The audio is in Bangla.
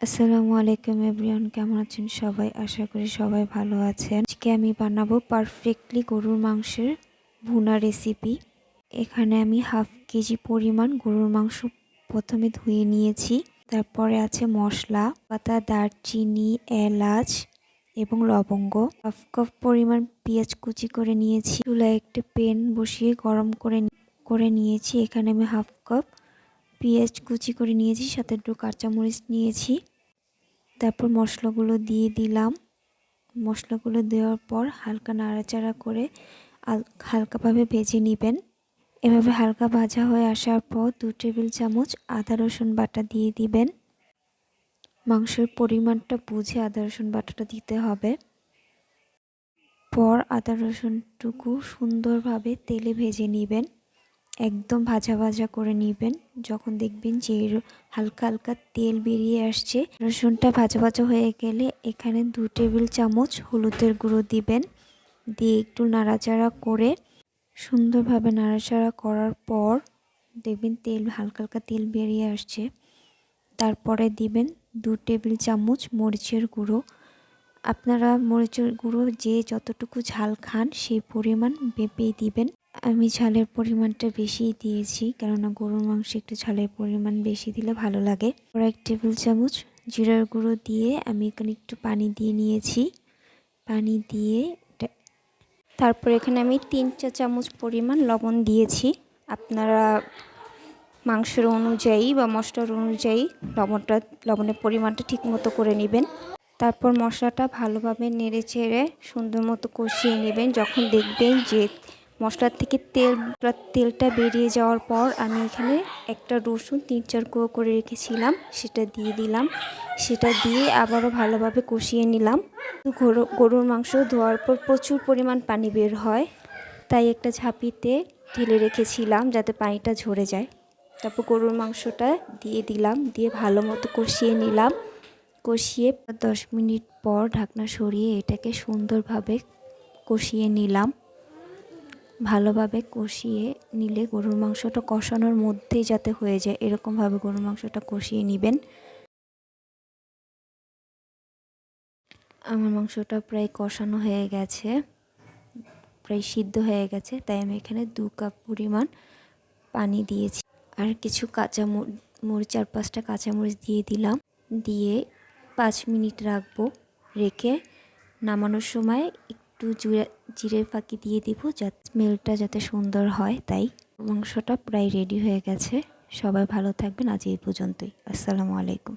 আসসালামু আলাইকুম এভরিওয়ান, কেমন আছেন সবাই? আশা করি সবাই ভালো আছেন। আজকে আমি বানাবো পারফেক্টলি গরুর মাংসের ভুনা রেসিপি এখানে আমি হাফ কেজি পরিমাণ গরুর মাংস প্রথমে ধুয়ে নিয়েছি। তারপরে আছে মশলা, পাতা, দারচিনি, এলাচ এবং লবঙ্গ। হাফ কাপ পরিমাণ পেঁয়াজ কুচি করে নিয়েছি। চুলায় একটি পেন বসিয়ে গরম করে করে নিয়েছি। এখানে আমি হাফ কাপ পেঁয়াজ কুচি করে নিয়েছি, সাথে একটু কাঁচামরিচ নিয়েছি। তারপর মশলাগুলো দিয়ে দিলাম। মশলাগুলো দেওয়ার পর হালকা নাড়াচাড়া করে হালকাভাবে ভেজে নেবেন। এভাবে হালকা ভাজা হয়ে আসার পর দু টেবিল চামচ আদা, রসুন বাটা দিয়ে দিবেন। মাংসের পরিমাণটা বুঝে আদা, রসুন বাটাটা দিতে হবে। পর আদা, রসুনটুকু সুন্দরভাবে তেলে ভেজে নেবেন। একদম ভাজা ভাজা করে নেবেন। যখন দেখবেন যে হালকা হালকা তেল বেরিয়ে আসছে, রসুনটা ভাজা ভাজা হয়ে গেলে এখানে দু টেবিল চামচ হলুদের গুঁড়ো দিবেন। দিয়ে একটু নাড়াচাড়া করে সুন্দরভাবে নাড়াচাড়া করার পর দেখবেন তেল, হালকা হালকা তেল বেরিয়ে আসছে। তারপরে দিবেন দু টেবিল চামচ মরিচের গুঁড়ো। আপনারা মরিচের গুঁড়ো যে যতটুকু ঝাল খান সেই পরিমাণ বেপেই দিবেন। আমি ঝালের পরিমাণটা বেশি দিয়েছি, কেননা গরুর মাংস একটু ঝালের পরিমাণ বেশি দিলে ভালো লাগে। ওরা এক টেবিল চামচ জিরার গুঁড়ো দিয়ে আমি এখানে একটু পানি দিয়ে নিয়েছি। পানি দিয়ে তারপর এখানে আমি তিন চা চামচ পরিমাণ লবণ দিয়েছি। আপনারা মাংসের অনুযায়ী বা মশলার অনুযায়ী লবণটা, লবণের পরিমাণটা ঠিক মতো করে নেবেন। তারপর মশলাটা ভালোভাবে নেড়ে চেড়ে সুন্দর মতো কষিয়ে নেবেন। যখন দেখবেন যে মশলার থেকে তেল তেলটা বেরিয়ে যাওয়ার পর আমি এখানে একটা রসুন তিন চার কুয়ো করে রেখেছিলাম, সেটা দিয়ে দিলাম। সেটা দিয়ে আবারও ভালোভাবে কষিয়ে নিলাম। গরুর মাংস ধোয়ার পর প্রচুর পরিমাণ পানি বের হয়, তাই একটা ঝাঁপিতে ঢেলে রেখেছিলাম যাতে পানিটা ঝরে যায়। তারপর গরুর মাংসটা দিয়ে দিলাম, দিয়ে ভালো মতো কষিয়ে নিলাম। কষিয়ে দশ মিনিট পর ঢাকনা সরিয়ে এটাকে সুন্দরভাবে কষিয়ে নিলাম। ভালোভাবে কষিয়ে নিলে গরুর মাংসটা কষানোর মধ্যেই যাতে হয়ে যায়, এরকমভাবে গরুর মাংসটা কষিয়ে নেবেন। আমার মাংসটা প্রায় কষানো হয়ে গেছে, প্রায় সিদ্ধ হয়ে গেছে, তাই আমি এখানে দু কাপ পরিমাণ পানি দিয়েছি। আর কিছু কাঁচা মরিচ চার পাঁচটা কাঁচামরিচ দিয়ে দিলাম, দিয়ে পাঁচ মিনিট রাখব, রেখে নামানোর সময় একটু জিরে জিরের ফাঁকি দিয়ে দিব যাতে স্মেলটা যাতে সুন্দর হয়, তাই মাংসটা প্রায় রেডি হয়ে গেছে। সবাই ভালো থাকবেন, আজ এই পর্যন্তই। আসসালামু আলাইকুম।